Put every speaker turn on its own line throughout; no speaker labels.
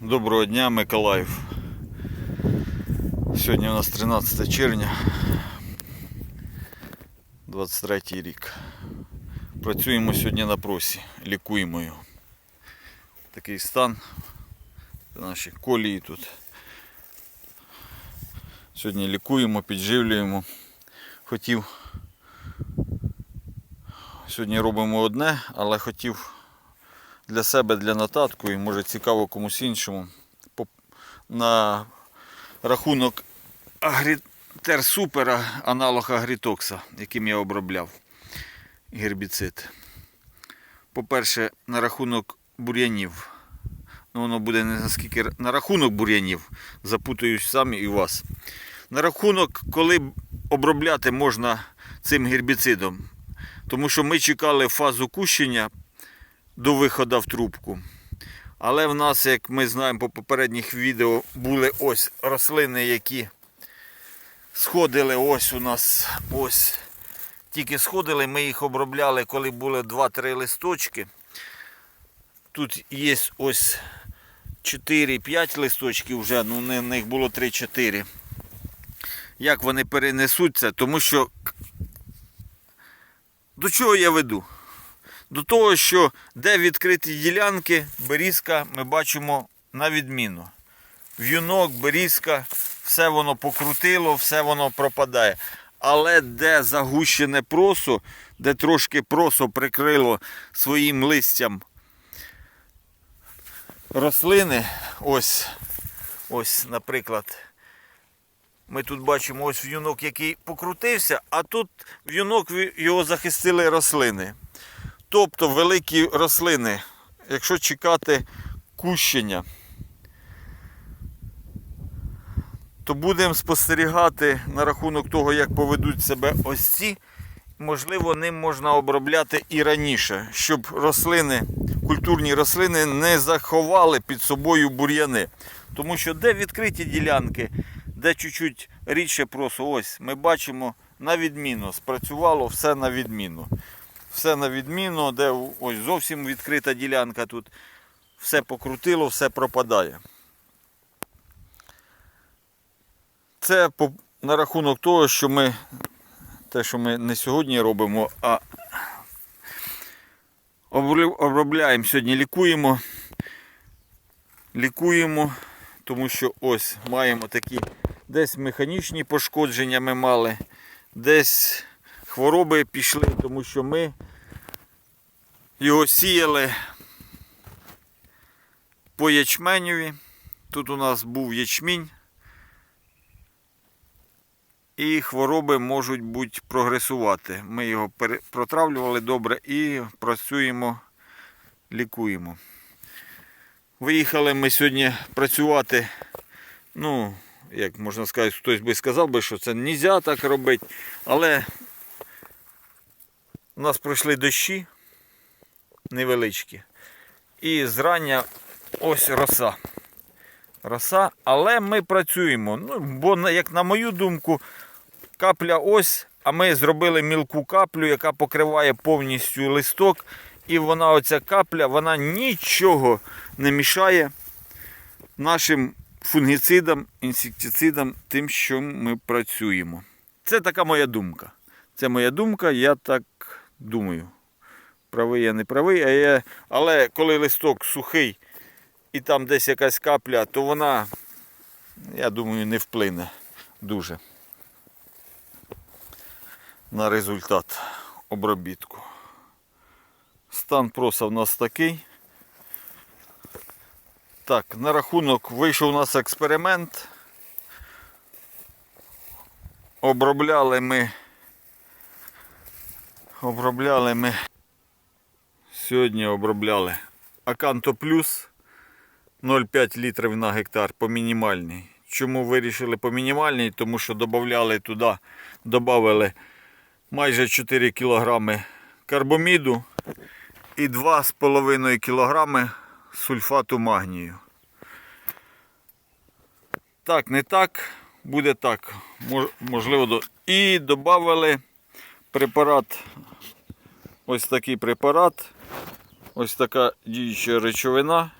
Доброго дня, Миколаїв. Сьогодні у нас 13 червня, 23 рік. Працюємо сьогодні на просі, лікуємо його. Такий стан. Це наші колії тут. Сьогодні лікуємо, підживлюємо. Хотів. Сьогодні робимо одне, але хотів для себе, для нотатку і може цікаво комусь іншому. На рахунок Агрітер Супера, аналог Агрітокса, яким я обробляв гербіцид. По-перше, на рахунок бур'янів. Ну, воно буде не наскільки на рахунок бур'янів, запутаюсь сам і вас. На рахунок, коли обробляти можна цим гербіцидом. Тому що ми чекали фазу кущення до виходу в трубку. Але в нас, як ми знаємо по попередніх відео, були ось рослини, які сходили ось у нас ось. Тільки сходили, ми їх обробляли, коли були 2-3 листочки. Тут є ось 4-5 листочків вже, ну в них було 3-4. Як вони перенесуть це? Тому що до чого я веду? До того, що де відкриті ділянки, берізка ми бачимо на відміну. В'юнок, берізка, все воно покрутило, все воно пропадає. Але де загущене просо, де трошки просо прикрило своїм листям рослини, ось, ось, наприклад, ми тут бачимо ось в'юнок, який покрутився, а тут в'юнок його захистили рослини. Тобто великі рослини, якщо чекати кущення, то будемо спостерігати на рахунок того, як поведуть себе ось ці. Можливо, ним можна обробляти і раніше, щоб рослини, культурні рослини не заховали під собою бур'яни. Тому що де відкриті ділянки, де чуть-чуть рідше просо, ось ми бачимо на відміну, спрацювало все на відміну все на відміну, де ось зовсім відкрита ділянка тут. Все покрутило, все пропадає. Це по, на рахунок того, що ми те, що ми не сьогодні робимо, а обробляємо сьогодні, лікуємо. Лікуємо, тому що ось маємо такі десь механічні пошкодження ми мали, десь хвороби пішли, тому що ми його сіяли по ячменеві. Тут у нас був ячмінь. І хвороби можуть бути прогресувати. Ми його протравлювали добре і працюємо, лікуємо. Виїхали ми сьогодні працювати. Ну, як можна сказати, хтось би сказав би, що це не можна так робити. Але у нас пройшли дощі невеличкі. І зрання ось роса. Роса, але ми працюємо. Ну, бо, як на мою думку, капля ось, а ми зробили мілку каплю, яка покриває повністю листок. І вона, оця капля, вона нічого не мішає нашим фунгіцидам, інсектицидам, тим, що ми працюємо. Це така моя думка. Це моя думка, я так думаю. Правий я не правий, а я... але коли листок сухий і там десь якась капля, то вона, я думаю, не вплине дуже на результат обробітку. Стан проса в нас такий. Так, на рахунок вийшов у нас експеримент. Обробляли ми. Обробляли ми. Сьогодні обробляли Аканто Плюс 0,5 літрів на гектар по мінімальній. Чому вирішили по мінімальній? Тому що додавали туди, додали майже 4 кг карбоміду і 2,5 кг сульфату магнію. Так, не так, буде так. Можливо, і додали препарат. Ось такий препарат. Ось така діюча речовина.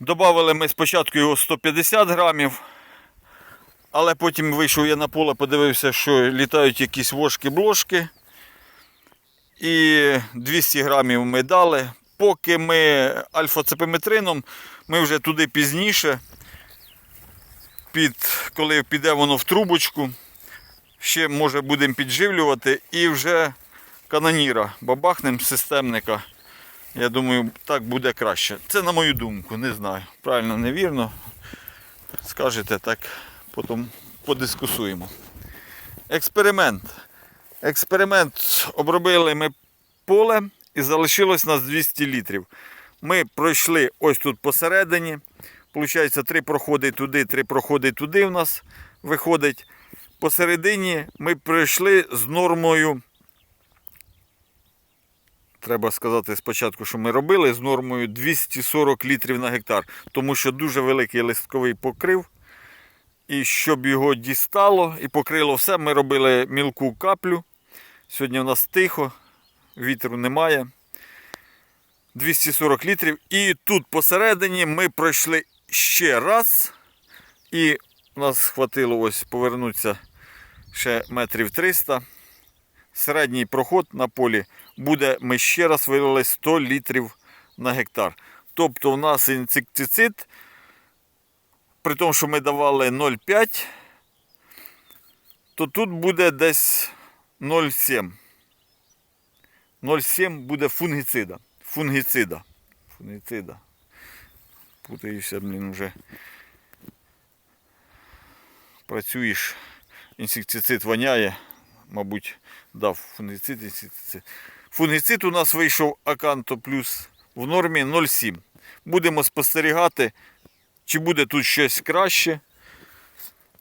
Добавили ми спочатку його 150 грамів, але потім вийшов я на поле, подивився, що літають якісь вошки-блошки. І 200 грамів ми дали. Поки ми альфа-цепиметрином, ми вже туди пізніше, під, коли піде воно в трубочку, ще може будемо підживлювати і вже каноніра бабахнем системника. Я думаю, так буде краще. Це на мою думку, не знаю. Правильно, невірно. Скажете так, потім подискусуємо. Експеримент. Експеримент обробили ми поле і залишилось нас 200 літрів. Ми пройшли ось тут посередині. Получається, три проходи туди, три проходи туди в нас виходить. Посередині ми пройшли з нормою. Треба сказати спочатку, що ми робили з нормою 240 літрів на гектар, тому що дуже великий листковий покрив. І щоб його дістало і покрило все, ми робили мілку каплю. Сьогодні у нас тихо, вітру немає. 240 літрів. І тут посередині ми пройшли ще раз. І у нас хватило ось повернутися ще метрів 300. Середній проход на полі буде, ми ще раз вилили 100 літрів на гектар. Тобто у нас інсектицид, при тому, що ми давали 0,5, то тут буде десь 0,7. 0,7 буде фунгіцида. Фунгіцида. Фунгіцида. Путаюся, блін, вже. Працюєш, інсектицид воняє, мабуть, дав фунгіцид, інсектицид. Фунгіцид у нас вийшов Аканто плюс в нормі 0,7. Будемо спостерігати, чи буде тут щось краще.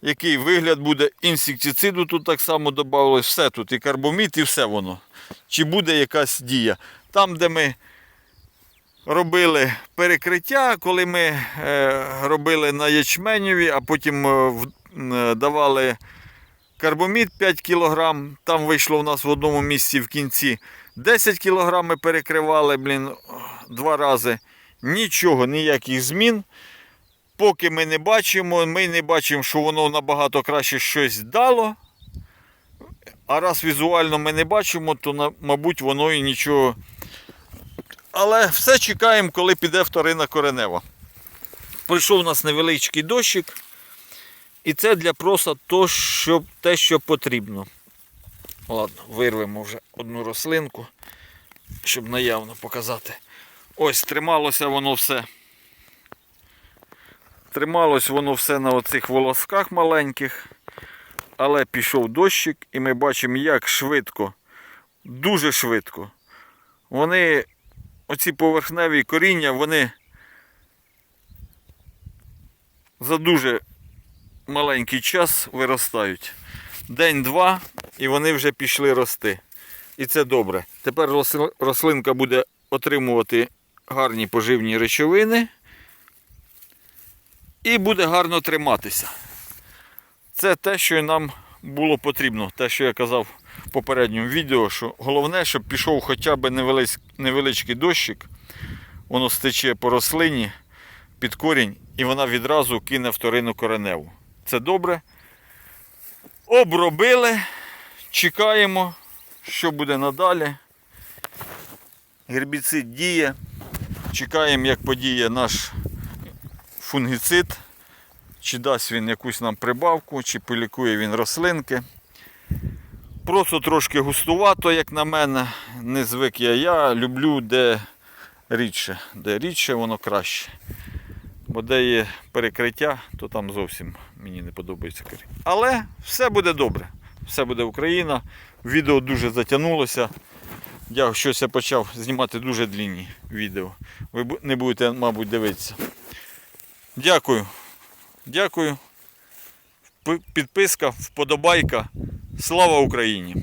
Який вигляд буде інсектициду тут так само додали, все тут, і карбомід, і все воно. Чи буде якась дія. Там, де ми робили перекриття, коли ми е, робили на ячменєві, а потім е, е, давали карбомід 5 кг, там вийшло у нас в одному місці в кінці 10 кг ми перекривали, блін, два рази. Нічого, ніяких змін. Поки ми не бачимо, ми не бачимо, що воно набагато краще щось дало. А раз візуально ми не бачимо, то, мабуть, воно і нічого. Але все чекаємо, коли піде вторина коренева. Прийшов у нас невеличкий дощик. І це для проса то, що, те, що потрібно. Ладно, вирвемо вже одну рослинку, щоб наявно показати. Ось трималося воно все. Трималось воно все на оцих волосках маленьких, але пішов дощик, і ми бачимо, як швидко, дуже швидко. Вони, оці поверхневі коріння, вони за дуже маленький час виростають. День-два, і вони вже пішли рости. І це добре. Тепер рослинка буде отримувати гарні поживні речовини і буде гарно триматися. Це те, що нам було потрібно, те, що я казав в попередньому відео, що головне, щоб пішов хоча б невеличкий дощик, воно стече по рослині під корінь, і вона відразу кине вторину кореневу. Це добре. Обробили, чекаємо, що буде надалі. Гербіцид діє. Чекаємо, як подіє наш фунгіцид, чи дасть він якусь нам прибавку, чи полікує він рослинки. Просто трошки густувато, як на мене. Не звик я. Я люблю де рідше. Де рідше, воно краще. Бо де є перекриття, то там зовсім мені не подобається корінь. Але все буде добре. Все буде Україна. Відео дуже затягнулося. Я щось я почав знімати дуже длінні відео. Ви не будете, мабуть, дивитися. Дякую. Дякую. Підписка, вподобайка. Слава Україні!